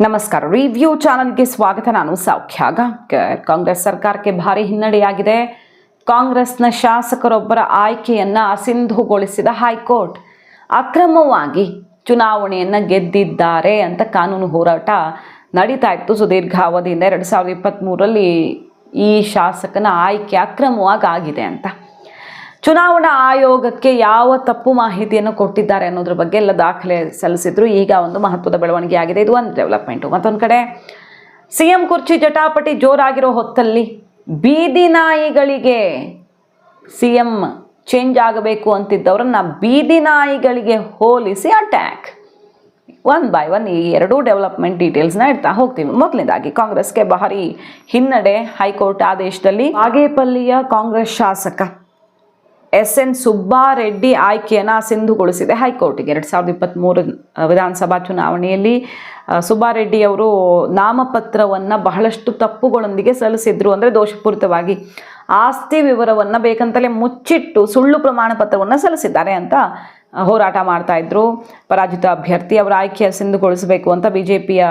ನಮಸ್ಕಾರ. ರಿವ್ಯೂ ಚಾನಲ್ಗೆ ಸ್ವಾಗತ. ನಾನು ಸೌಖ್ಯ ಗಾಂಕರ್ ಕಾಂಗ್ರೆಸ್ ಸರ್ಕಾರಕ್ಕೆ ಭಾರಿ ಹಿನ್ನಡೆಯಾಗಿದೆ. ಕಾಂಗ್ರೆಸ್ನ ಶಾಸಕರೊಬ್ಬರ ಆಯ್ಕೆಯನ್ನು ಅಸಿಂಧುಗೊಳಿಸಿದ ಹೈಕೋರ್ಟ್. ಅಕ್ರಮವಾಗಿ ಚುನಾವಣೆಯನ್ನು ಗೆದ್ದಿದ್ದಾರೆ ಅಂತ ಕಾನೂನು ಹೋರಾಟ ನಡೀತಾ ಇತ್ತು. ಸುದೀರ್ಘ ಅವಧಿಯಿಂದ ಎರಡು ಈ ಶಾಸಕನ ಆಯ್ಕೆ ಅಕ್ರಮವಾಗಿ ಆಗಿದೆ ಅಂತ. ಚುನಾವಣಾ ಆಯೋಗಕ್ಕೆ ಯಾವ ತಪ್ಪು ಮಾಹಿತಿಯನ್ನು ಕೊಟ್ಟಿದ್ದಾರೆ ಅನ್ನೋದ್ರ ಬಗ್ಗೆ ಎಲ್ಲ ದಾಖಲೆ ಸಲ್ಲಿಸಿದ್ರು. ಈಗ ಒಂದು ಮಹತ್ವದ ಬೆಳವಣಿಗೆ ಆಗಿದೆ. ಇದು ಒಂದು ಡೆವಲಪ್ಮೆಂಟು ಮತ್ತೊಂದು ಕಡೆ ಸಿ ಎಂ ಕುರ್ಚಿ ಜಟಾಪಟಿ ಜೋರಾಗಿರೋ ಹೊತ್ತಲ್ಲಿ ಬೀದಿ ನಾಯಿಗಳಿಗೆ ಸಿ ಎಂ ಚೇಂಜ್ ಆಗಬೇಕು ಅಂತಿದ್ದವರನ್ನ ಬೀದಿ ನಾಯಿಗಳಿಗೆ ಹೋಲಿಸಿ ಅಟ್ಯಾಕ್ ಒನ್ ಬೈ ಒನ್ ಈ ಎರಡೂ ಡೆವಲಪ್ಮೆಂಟ್ ಡೀಟೇಲ್ಸ್ನ ಇಡ್ತಾ ಹೋಗ್ತೀವಿ. ಮೊದಲನೇದಾಗಿ ಕಾಂಗ್ರೆಸ್ಗೆ ಭಾರಿ ಹಿನ್ನಡೆ ಹೈಕೋರ್ಟ್ ಆದೇಶದಲ್ಲಿ ಬಾಗೇಪಲ್ಲಿಯ ಕಾಂಗ್ರೆಸ್ ಶಾಸಕ ಎಸ್ ಎನ್ ಸುಬ್ಬಾರೆಡ್ಡಿ ಆಯ್ಕೆಯನ್ನು ಸಿಂಧುಗೊಳಿಸಿದೆ ಹೈಕೋರ್ಟ್ಗೆ. ಎರಡು ಸಾವಿರದ ಇಪ್ಪತ್ತ್ಮೂರು ವಿಧಾನಸಭಾ ಚುನಾವಣೆಯಲ್ಲಿ ಸುಬ್ಬಾರೆಡ್ಡಿ ಅವರು ನಾಮಪತ್ರವನ್ನು ಬಹಳಷ್ಟು ತಪ್ಪುಗಳೊಂದಿಗೆ ಸಲ್ಲಿಸಿದ್ರು ಅಂದರೆ ದೋಷಪೂರಿತವಾಗಿ ಆಸ್ತಿ ವಿವರವನ್ನು ಬೇಕಂತಲೇ ಮುಚ್ಚಿಟ್ಟು ಸುಳ್ಳು ಪ್ರಮಾಣ ಪತ್ರವನ್ನು ಸಲ್ಲಿಸಿದ್ದಾರೆ ಅಂತ ಹೋರಾಟ ಮಾಡ್ತಾ ಇದ್ರು. ಪರಾಜಿತ ಅಭ್ಯರ್ಥಿ ಅವರ ಆಯ್ಕೆ ಸಿಂಧುಗೊಳಿಸಬೇಕು ಅಂತ ಬಿ ಜೆ ಪಿಯ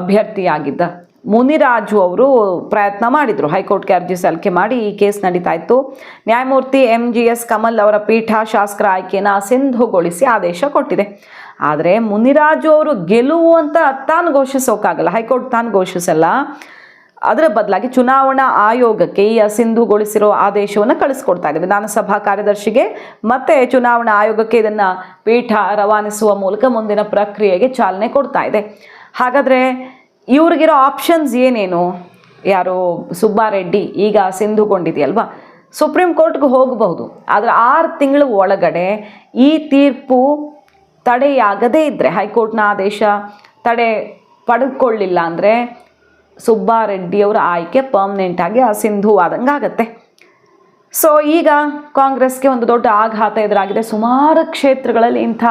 ಅಭ್ಯರ್ಥಿಯಾಗಿದ್ದ ಮುನಿರಾಜು ಅವರು ಪ್ರಯತ್ನ ಮಾಡಿದರು. ಹೈಕೋರ್ಟ್ಗೆ ಅರ್ಜಿ ಸಲ್ಲಿಕೆ ಮಾಡಿ ಈ ಕೇಸ್ ನಡೀತಾ ಇತ್ತು ನ್ಯಾಯಮೂರ್ತಿ ಎಂ ಜಿ ಎಸ್ ಕಮಲ್ ಅವರ ಪೀಠ ಶಾಸಕರ ಆಯ್ಕೆಯನ್ನು ಸಿಂಧುಗೊಳಿಸಿ ಆದೇಶ ಕೊಟ್ಟಿದೆ. ಆದರೆ ಮುನಿರಾಜು ಅವರು ಗೆಲುವು ಅಂತ ತಾನು ಘೋಷಿಸೋಕ್ಕಾಗಲ್ಲ ಹೈಕೋರ್ಟ್ ತಾನು ಘೋಷಿಸಲ್ಲ. ಅದರ ಬದಲಾಗಿ ಚುನಾವಣಾ ಆಯೋಗಕ್ಕೆ ಈ ಅಸಿಂಧುಗೊಳಿಸಿರೋ ಆದೇಶವನ್ನು ಕಳಿಸ್ಕೊಡ್ತಾ ಇದೆ ವಿಧಾನಸಭಾ ಕಾರ್ಯದರ್ಶಿಗೆ ಮತ್ತೆ ಚುನಾವಣಾ ಆಯೋಗಕ್ಕೆ ಇದನ್ನು ಪೀಠ ರವಾನಿಸುವ ಮೂಲಕ ಮುಂದಿನ ಪ್ರಕ್ರಿಯೆಗೆ ಚಾಲನೆ ಕೊಡ್ತಾ ಇದೆ. ಹಾಗಾದರೆ ಇವ್ರಿಗಿರೋ ಆಪ್ಷನ್ಸ್ ಏನೇನು? ಯಾರು? ಸುಬ್ಬಾರೆಡ್ಡಿ ಈಗ ಸಿಂಧುಗೊಂಡಿದೆಯಲ್ವಾ? ಸುಪ್ರೀಂ ಕೋರ್ಟ್ಗೆ ಹೋಗಬಹುದು. ಆದರೆ ಆರು ತಿಂಗಳ ಒಳಗಡೆ ಈ ತೀರ್ಪು ತಡೆಯಾಗದೇ ಇದ್ದರೆ ಹೈಕೋರ್ಟ್ನ ಆದೇಶ ತಡೆ ಪಡೆದುಕೊಳ್ಳಿಲ್ಲ ಅಂದರೆ ಸುಬ್ಬಾರೆಡ್ಡಿಯವರ ಆಯ್ಕೆ ಪರ್ಮ್ನೆಂಟಾಗಿ ಆದಂಗೆ ಆಗತ್ತೆ ಸೊ ಈಗ ಕಾಂಗ್ರೆಸ್ಗೆ ಒಂದು ದೊಡ್ಡ ಆಘಾತ ಎದುರಾಗಿದೆ. ಸುಮಾರು ಕ್ಷೇತ್ರಗಳಲ್ಲಿ ಇಂಥ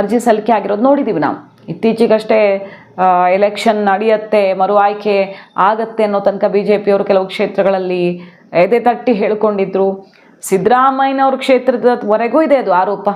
ಅರ್ಜಿ ಸಲ್ಲಿಕೆ ಆಗಿರೋದು ನೋಡಿದ್ದೀವಿ ನಾವು. ಇತ್ತೀಚೆಗಷ್ಟೇ ಎಲೆಕ್ಷನ್ ನಡೆಯುತ್ತೆ, ಮರು ಆಯ್ಕೆ ಆಗತ್ತೆ ಅನ್ನೋ ತನಕ ಬಿ ಜೆ ಪಿಯವರು ಕೆಲವು ಕ್ಷೇತ್ರಗಳಲ್ಲಿ ಎದೆ ತಟ್ಟಿ ಹೇಳ್ಕೊಂಡಿದ್ರು. ಸಿದ್ದರಾಮಯ್ಯನವ್ರ ಕ್ಷೇತ್ರದವರೆಗೂ ಇದೆ ಅದು ಆರೋಪ.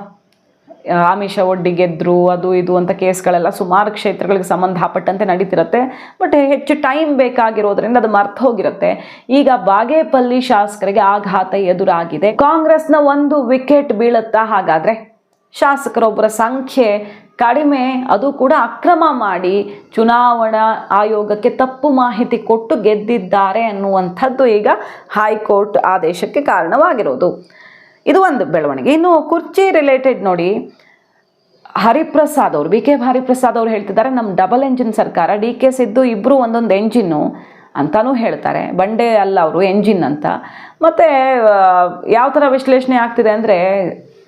ಆಮಿಷ ಒಡ್ಡಿ ಗೆದ್ರು, ಅದು ಇದು ಅಂತ ಕೇಸ್ಗಳೆಲ್ಲ ಸುಮಾರು ಕ್ಷೇತ್ರಗಳಿಗೆ ಸಂಬಂಧಪಟ್ಟಂತೆ ನಡೀತಿರುತ್ತೆ. ಬಟ್ ಹೆಚ್ಚು ಟೈಮ್ ಬೇಕಾಗಿರೋದ್ರಿಂದ ಅದು ಮರ್ತು ಹೋಗಿರುತ್ತೆ. ಈಗ ಬಾಗೇಪಲ್ಲಿ ಶಾಸಕರಿಗೆ ಆಘಾತ ಎದುರಾಗಿದೆ. ಕಾಂಗ್ರೆಸ್ನ ಒಂದು ವಿಕೆಟ್ ಬೀಳುತ್ತಾ ಹಾಗಾದ್ರೆ? ಶಾಸಕರೊಬ್ಬರ ಸಂಖ್ಯೆ ಕಡಿಮೆ, ಅದು ಕೂಡ ಅಕ್ರಮ ಮಾಡಿ ಚುನಾವಣಾ ಆಯೋಗಕ್ಕೆ ತಪ್ಪು ಮಾಹಿತಿ ಕೊಟ್ಟು ಗೆದ್ದಿದ್ದಾರೆ ಅನ್ನುವಂಥದ್ದು ಈಗ ಹೈಕೋರ್ಟ್ ಆದೇಶಕ್ಕೆ ಕಾರಣವಾಗಿರೋದು. ಇದು ಒಂದು ಬೆಳವಣಿಗೆ. ಇನ್ನು ಕುರ್ಚಿ ರಿಲೇಟೆಡ್ ನೋಡಿ, ಹರಿಪ್ರಸಾದ್ ಅವರು ಬಿ ಕೆ ಹರಿಪ್ರಸಾದ್ ಅವರು ಹೇಳ್ತಿದ್ದಾರೆ ನಮ್ಮ ಡಬಲ್ ಎಂಜಿನ್ ಸರ್ಕಾರ, ಡಿ ಕೆ ಸಿದ್ದು ಇಬ್ಬರು ಒಂದೊಂದು ಎಂಜಿನ್ನು ಅಂತಲೂ ಹೇಳ್ತಾರೆ. ಬಂಡೆ ಅಲ್ಲ ಅವರು ಎಂಜಿನ್ ಅಂತ. ಮತ್ತು ಯಾವ ಥರ ವಿಶ್ಲೇಷಣೆ ಆಗ್ತಿದೆ ಅಂದರೆ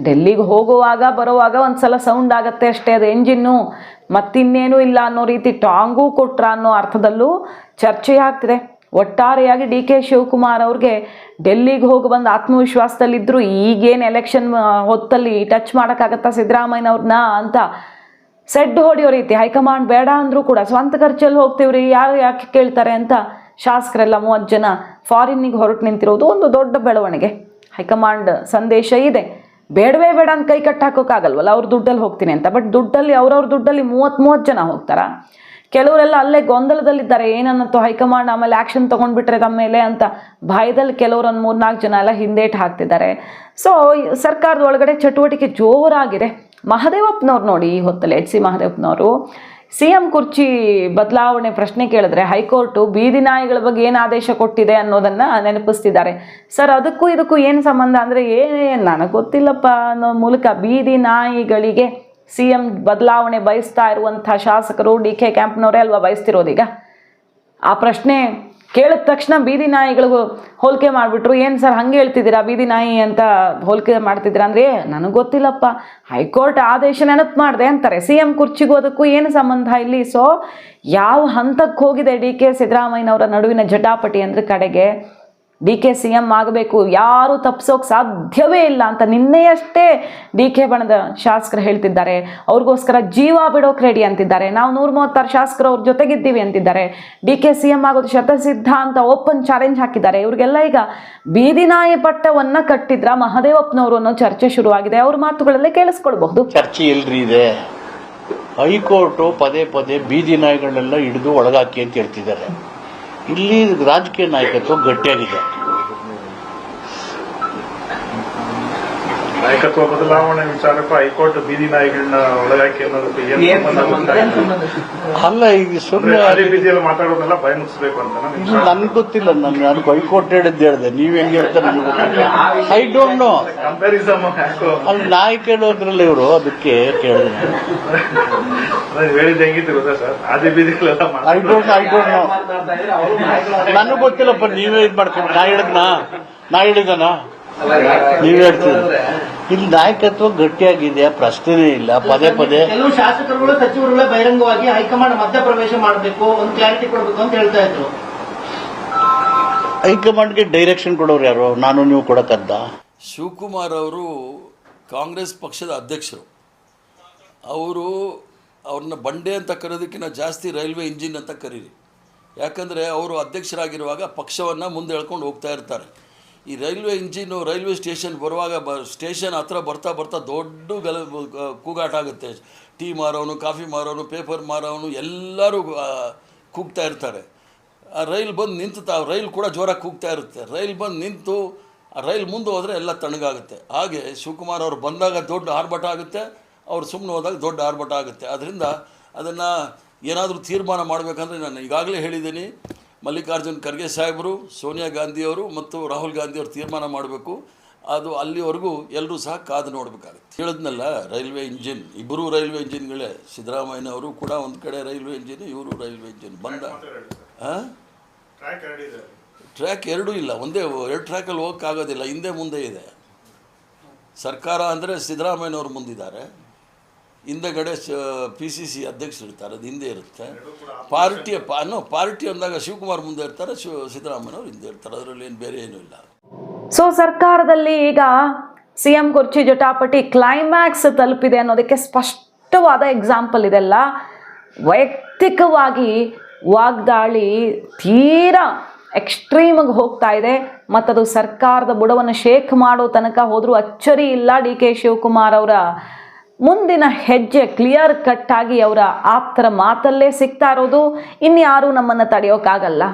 ಡೆಲ್ಲಿಗೆ ಹೋಗುವಾಗ, ಬರುವಾಗ ಒಂದು ಸಲ ಸೌಂಡ್ ಆಗುತ್ತೆ ಅಷ್ಟೇ. ಅದು ಎಂಜಿನ್ನು ಮತ್ತಿನ್ನೇನೂ ಇಲ್ಲ ಅನ್ನೋ ರೀತಿ ಟಾಂಗೂ ಕೊಟ್ರ ಅನ್ನೋ ಅರ್ಥದಲ್ಲೂ ಚರ್ಚೆ ಆಗ್ತಿದೆ. ಒಟ್ಟಾರೆಯಾಗಿ ಡಿ ಕೆ ಶಿವಕುಮಾರ್ ಅವ್ರಿಗೆ ಡೆಲ್ಲಿಗೆ ಹೋಗಿ ಬಂದು ಆತ್ಮವಿಶ್ವಾಸದಲ್ಲಿದ್ದರು ಈಗೇನು ಎಲೆಕ್ಷನ್ ಹೊತ್ತಲ್ಲಿ ಟಚ್ ಮಾಡೋಕ್ಕಾಗತ್ತಾ ಸಿದ್ದರಾಮಯ್ಯನವ್ರನ್ನ ಅಂತ ಸೆಡ್ ಹೊಡೆಯೋ ರೀತಿ. ಹೈಕಮಾಂಡ್ ಬೇಡ ಅಂದರೂ ಕೂಡ, ಸ್ವಂತ ಖರ್ಚಲ್ಲಿ ಹೋಗ್ತೀವ್ರಿ, ಯಾರು ಯಾಕೆ ಕೇಳ್ತಾರೆ ಅಂತ ಶಾಸಕರೆಲ್ಲ ಮೂವತ್ತು ಜನ ಫಾರಿನ್ನಿಗೆ ಹೊರಟು ನಿಂತಿರೋದು ಒಂದು ದೊಡ್ಡ ಬೆಳವಣಿಗೆ. ಹೈಕಮಾಂಡ್ ಸಂದೇಶ ಇದೆ. ಬೇಡವೇ ಬೇಡ ಅಂತ ಕೈ ಕಟ್ಟಿ ಹಾಕೋಕ್ಕಾಗಲ್ವಲ್ಲ? ಅವ್ರ ದುಡ್ಡಲ್ಲಿ ಹೋಗ್ತೀನಿ ಅಂತ. ಬಟ್ ದುಡ್ಡಲ್ಲಿ, ಅವ್ರವ್ರ ದುಡ್ಡಲ್ಲಿ ಮೂವತ್ತು ಮೂವತ್ತು ಜನ ಹೋಗ್ತಾರಾ? ಕೆಲವರೆಲ್ಲ ಅಲ್ಲೇ ಗೊಂದಲದಲ್ಲಿದ್ದಾರೆ. ಏನನ್ನಂತೂ ಹೈಕಮಾಂಡ್ ಆಮೇಲೆ ಆ್ಯಕ್ಷನ್ ತೊಗೊಂಡ್ಬಿಟ್ರೆ ತಮ್ಮ ಮೇಲೆ ಅಂತ ಭಯದಲ್ಲಿ ಕೆಲವರು ಒಂದು ಮೂರ್ನಾಲ್ಕು ಜನ ಎಲ್ಲ ಹಿಂದೇಟ್ ಹಾಕ್ತಿದ್ದಾರೆ. ಸೊ ಸರ್ಕಾರದ ಒಳಗಡೆ ಚಟುವಟಿಕೆ ಜೋರಾಗಿದೆ. ಮಹದೇವಪ್ಪನವ್ರು ನೋಡಿ ಈ ಹೊತ್ತಲ್ಲಿ, ಎಚ್ ಸಿ ಮಹದೇವಪ್ಪನವರು. ಸಿ ಎಂ ಕುರ್ಚಿ ಬದಲಾವಣೆ ಪ್ರಶ್ನೆ ಕೇಳಿದ್ರೆ ಹೈಕೋರ್ಟು ಬೀದಿ ನಾಯಿಗಳ ಬಗ್ಗೆ ಏನು ಆದೇಶ ಕೊಟ್ಟಿದೆ ಅನ್ನೋದನ್ನು ನೆನಪಿಸ್ತಿದ್ದಾರೆ. ಸರ್, ಅದಕ್ಕೂ ಇದಕ್ಕೂ ಏನು ಸಂಬಂಧ? ಅಂದರೆ ಏನೇ ನನಗೆ ಗೊತ್ತಿಲ್ಲಪ್ಪ ಅನ್ನೋ ಮೂಲಕ ಬೀದಿ ನಾಯಿಗಳಿಗೆ ಸಿ ಎಂ ಬದಲಾವಣೆ ಬಯಸ್ತಾ ಇರುವಂಥ ಶಾಸಕರು ಡಿ ಕೆ ಕ್ಯಾಂಪ್ನವರೇ ಅಲ್ವಾ ಬಯಸ್ತಿರೋದೀಗ? ಆ ಪ್ರಶ್ನೆ ಕೇಳಿದ ತಕ್ಷಣ ಬೀದಿ ನಾಯಿಗಳಿಗೂ ಹೋಲಿಕೆ ಮಾಡಿಬಿಟ್ರು, ಏನು ಸರ್ ಹಂಗೆ ಹೇಳ್ತಿದ್ದೀರಾ? ಬೀದಿ ನಾಯಿ ಅಂತ ಹೋಲಿಕೆ ಮಾಡ್ತಿದ್ದೀರಾ? ಅಂದರೆ, ನನಗೆ ಗೊತ್ತಿಲ್ಲಪ್ಪ. ಹೈಕೋರ್ಟ್ ಆದೇಶ ನೆನಪು ಮಾಡಿದೆ ಅಂತಾರೆ. ಸಿ ಎಂ ಕುರ್ಚಿಗೂ ಅದಕ್ಕೂ ಏನು ಸಂಬಂಧ ಇಲ್ಲಿ? ಸೊ ಯಾವ ಹಂತಕ್ಕೆ ಹೋಗಿದೆ ಡಿ ಕೆ ಸಿದ್ದರಾಮಯ್ಯನವರ ನಡುವಿನ ಜಟಾಪಟಿ ಅಂದರೆ ಕಡೆಗೆ ಡಿ ಕೆ ಸಿ ಎಂ ಆಗಬೇಕು, ಯಾರು ತಪ್ಪಿಸೋಕೆ ಸಾಧ್ಯವೇ ಇಲ್ಲ ಅಂತ ನಿನ್ನೆಯಷ್ಟೇ ಡಿ ಕೆ ಬಣದ ಶಾಸಕರು ಹೇಳ್ತಿದ್ದಾರೆ. ಅವ್ರಿಗೋಸ್ಕರ ಜೀವ ಬಿಡೋಕೆ ರೆಡಿ ಅಂತಿದ್ದಾರೆ. ನಾವು ನೂರ ಮೂವತ್ತಾರು ಶಾಸಕರು ಅವ್ರ ಜೊತೆಗಿದ್ದೀವಿ ಅಂತಿದ್ದಾರೆ. ಡಿ ಕೆ ಸಿ ಎಂ ಆಗೋದು ಶತಸಿದ್ಧ ಅಂತ ಓಪನ್ ಚಾಲೆಂಜ್ ಹಾಕಿದ್ದಾರೆ. ಇವ್ರಿಗೆಲ್ಲ ಈಗ ಬೀದಿನಾಯಿ ಪಟ್ಟವನ್ನು ಕಟ್ಟಿದ್ರ ಮಹದೇವಪ್ಪನವರು ಅನ್ನೋ ಚರ್ಚೆ ಶುರುವಾಗಿದೆ. ಅವ್ರ ಮಾತುಗಳಲ್ಲೇ ಕೇಳಿಸ್ಕೊಳ್ಬಹುದು. ಚರ್ಚೆ ಎಲ್ರಿ ಇದೆ. ಹೈಕೋರ್ಟು ಪದೇ ಪದೇ ಬೀದಿ ನಾಯಿಗಳನ್ನೆಲ್ಲ ಹಿಡಿದು ಒಳಗಾಕಿ ಅಂತ ಹೇಳ್ತಿದ್ದಾರೆ. ಇಲ್ಲಿ ರಾಜಕೀಯ ನಾಯಕತ್ವ ಗಟ್ಟಿಯಾಗಿದೆ. ನಾಯಕತ್ವ ಬದಲಾವಣೆ ವಿಚಾರಕ್ಕೂ ಹೈಕೋರ್ಟ್ ಬೀದಿ ನಾಯಿಗಳನ್ನ ಒಳಗಾಕಿ ಅನ್ನೋದಕ್ಕೆ ಏನ್ ಸಂಬಂಧ ಅಲ್ಲ ಈಗ ಸುಮ್ಮನೆ ಅದೇ ಬೀದಿಯಲ್ಲಿ ಮಾತಾಡೋದೆಲ್ಲ ಭಯ ಮುಗಿಸ್ಬೇಕು ಅಂತ ನನ್ಗೆ ಗೊತ್ತಿಲ್ಲ ನನ್ಗೆ ನಾನು ಹೈಕೋರ್ಟ್ ಹೇಳಿದ್ದು ಹೇಳಿದೆ. ನೀವು ಹೆಂಗೆ ಹೇಳ್ತಾರೆ ಐ ಡೋಂಟ್ ನೋ ಕಂಪ್ಯಾರಿಸಮ್ ಅಲ್ಲಿ ನಾಯಿ ಕೇಳೋದ್ರಲ್ಲ ಇವರು ಅದಕ್ಕೆ ಕೇಳಿದ್ರು ಹೇಳಿದ್ದು ಹೆಂಗಿತ್ತು ಗೊತ್ತಾ ಸರ್? ಅದೇ ಬೀದಿಗಳೆಲ್ಲ I don't I don't know ನನಗೆ ಗೊತ್ತಿಲ್ಲಪ್ಪ ನೀವೇ ಇದ್ ಮಾಡ್ಕೊಂಡು ನಾ ಹೇಳಿದ್ನಾ? ನಾ ಹೇಳಿದನಾ ನೀವ್ ಹೇಳ್ತೀರಿ. ಇಲ್ಲಿ ನಾಯಕತ್ವ ಗಟ್ಟಿಯಾಗಿದೆ ಪ್ರಶ್ನೆನೇ ಇಲ್ಲ. ಪದೇ ಪದೇ ಕೆಲವು ಶಾಸಕರುಗಳು ಸಚಿವರುಗಳೇ ಬಹಿರಂಗವಾಗಿ ಹೈಕಮಾಂಡ್ ಮಧ್ಯಪ್ರವೇಶ ಮಾಡಬೇಕು ಒಂದು ಕ್ಲಾರಿಟಿ ಕೊಡಬೇಕು ಅಂತ ಹೇಳ್ತಾ ಇದ್ರು. ಹೈಕಮಾಂಡ್ಗೆ ಡೈರೆಕ್ಷನ್ ಕೊಡೋರು ಯಾರು? ನಾನು ನೀವು ಕೊಡಕ್ಕದ್ದ ಶಿವಕುಮಾರ್ ಅವರು ಕಾಂಗ್ರೆಸ್ ಪಕ್ಷದ ಅಧ್ಯಕ್ಷರು. ಅವರು ಅವ್ರನ್ನ ಬಂಡೆ ಅಂತ ಕರೆಯೋದಕ್ಕಿಂತ ಜಾಸ್ತಿ ರೈಲ್ವೆ ಇಂಜಿನ್ ಅಂತ ಕರೀರಿ. ಯಾಕಂದರೆ ಅವರು ಅಧ್ಯಕ್ಷರಾಗಿರುವಾಗ ಪಕ್ಷವನ್ನು ಮುಂದೆ ಹೇಳ್ಕೊಂಡು ಹೋಗ್ತಾ ಇರ್ತಾರೆ. ಈ ರೈಲ್ವೆ ಇಂಜಿನು ರೈಲ್ವೆ ಸ್ಟೇಷನ್ ಬರುವಾಗ ಬ, ಸ್ಟೇಷನ್ ಹತ್ರ ಬರ್ತಾ ಬರ್ತಾ ದೊಡ್ಡ ಗಲ ಕೂಗಾಟ ಆಗುತ್ತೆ. ಟೀ ಮಾರೋನು, ಕಾಫಿ ಮಾರೋನು, ಪೇಪರ್ ಮಾರೋನು, ಎಲ್ಲರೂ ಕೂಗ್ತಾ ಇರ್ತಾರೆ. ಆ, ರೈಲ್ ಬಂದು ನಿಂತು ತಾವು ರೈಲ್ ಕೂಡ ಜೋರಾಗಿ ಕೂಗ್ತಾ ಇರುತ್ತೆ. ರೈಲ್ ಬಂದು ನಿಂತು, ಆ, ರೈಲ್ ಮುಂದೆ ಹೋದರೆ ಎಲ್ಲ ತಣ್ಣಗಾಗುತ್ತೆ. ಹಾಗೆ ಶಿವಕುಮಾರ್ ಅವರು ಬಂದಾಗ ದೊಡ್ಡ ಆರ್ಭಟ ಆಗುತ್ತೆ. ಅವ್ರು ಸುಮ್ಮನೆ ಹೋದಾಗ ದೊಡ್ಡ ಆರ್ಭಟ ಆಗುತ್ತೆ. ಅದರಿಂದ ಅದನ್ನು ಏನಾದರೂ ತೀರ್ಮಾನ ಮಾಡಬೇಕಂದ್ರೆ ನಾನು ಈಗಾಗಲೇ ಹೇಳಿದ್ದೀನಿ. ಮಲ್ಲಿಕಾರ್ಜುನ್ ಖರ್ಗೆ ಸಾಹೇಬರು ಸೋನಿಯಾ ಗಾಂಧಿಯವರು ಮತ್ತು ರಾಹುಲ್ ಗಾಂಧಿಯವರು ತೀರ್ಮಾನ ಮಾಡಬೇಕು. ಅದು ಅಲ್ಲಿವರೆಗೂ ಎಲ್ಲರೂ ಸಹ ಕಾದು ನೋಡಬೇಕಾಗುತ್ತೆ. ಹೇಳಿದ್ನಲ್ಲ ರೈಲ್ವೆ ಇಂಜಿನ್ ಇಬ್ಬರು ರೈಲ್ವೆ ಇಂಜಿನ್ಗಳೇ. ಸಿದ್ದರಾಮಯ್ಯನವರು ಕೂಡ ಒಂದು ಕಡೆ ರೈಲ್ವೆ ಇಂಜಿನ್ ಇವರು ರೈಲ್ವೆ ಇಂಜಿನ್. ಬಂದ ಹಾಂ ಟ್ರ್ಯಾಕ್ ಹೇಳಿದೆ ಟ್ರ್ಯಾಕ್ ಎರಡೂ ಇಲ್ಲ. ಒಂದೇ ಎರಡು ಟ್ರ್ಯಾಕಲ್ಲಿ ಹೋಗೋಕ್ಕಾಗೋದಿಲ್ಲ. ಹಿಂದೆ ಮುಂದೆ ಇದೆ. ಸರ್ಕಾರ ಅಂದರೆ ಸಿದ್ದರಾಮಯ್ಯನವರು ಮುಂದಿದ್ದಾರೆ. ಹಿಂದೆಗಡೆ ಪಿ ಸಿ ಸಿ ಅಧ್ಯಕ್ಷರು ಇರ್ತಾರೆ ಅದು ಹಿಂದೆ ಇರುತ್ತೆ. ಪಾರ್ಟಿಯ ಅನ್ನೋ ಪಾರ್ಟಿ ಅಂದಾಗ ಶಿವಕುಮಾರ್ ಮುಂದೆ ಇರ್ತಾರೆ, ಶಿವ ಸಿದ್ದರಾಮಯ್ಯವರು ಹಿಂದೆ ಇರ್ತಾರೆ. ಅದರಲ್ಲಿ ಏನು ಬೇರೆ ಏನೂ ಇಲ್ಲ. ಸೊ ಸರ್ಕಾರದಲ್ಲಿ ಈಗ ಸಿ ಎಂ ಕುರ್ಚಿ ಜಟಾಪಟಿ ಕ್ಲೈಮ್ಯಾಕ್ಸ್ ತಲುಪಿದೆ ಅನ್ನೋದಕ್ಕೆ ಸ್ಪಷ್ಟವಾದ ಎಕ್ಸಾಂಪಲ್ ಇದೆಲ್ಲ. ವೈಯಕ್ತಿಕವಾಗಿ ವಾಗ್ದಾಳಿ ತೀರಾ ಎಕ್ಸ್ಟ್ರೀಮಾಗಿ ಹೋಗ್ತಾ ಇದೆ. ಮತ್ತದು ಸರ್ಕಾರದ ಬುಡವನ್ನು ಶೇಕ್ ಮಾಡೋ ತನಕ ಹೋದರೂ ಅಚ್ಚರಿ ಇಲ್ಲ ಡಿ ಕೆ ಶಿವಕುಮಾರ್ ಅವರ ಮುಂದಿನ ಹೆಜ್ಜೆ ಕ್ಲಿಯರ್ ಕಟ್ ಆಗಿ ಅವರ ಆಪ್ತರ ಮಾತಲ್ಲೇ ಸಿಗ್ತಾ ಇರೋದು. ಇನ್ಯಾರೂ ನಮ್ಮನ್ನು ತಡೆಯೋಕ್ಕಾಗಲ್ಲ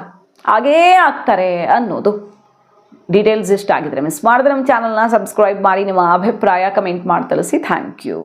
ಹಾಗೇ ಆಗ್ತಾರೆ ಅನ್ನೋದು. ಡೀಟೇಲ್ಸ್ ಇಷ್ಟ ಆಗಿದ್ರೆ ಮಿಸ್ ಮಾಡಿದ್ರೆ ನಮ್ಮ ಚಾನಲ್ನ ಸಬ್ಸ್ಕ್ರೈಬ್ ಮಾಡಿ, ನಿಮ್ಮ ಅಭಿಪ್ರಾಯ ಕಮೆಂಟ್ ಮಾಡಿ ತಿಳಿಸಿ ಥ್ಯಾಂಕ್ ಯು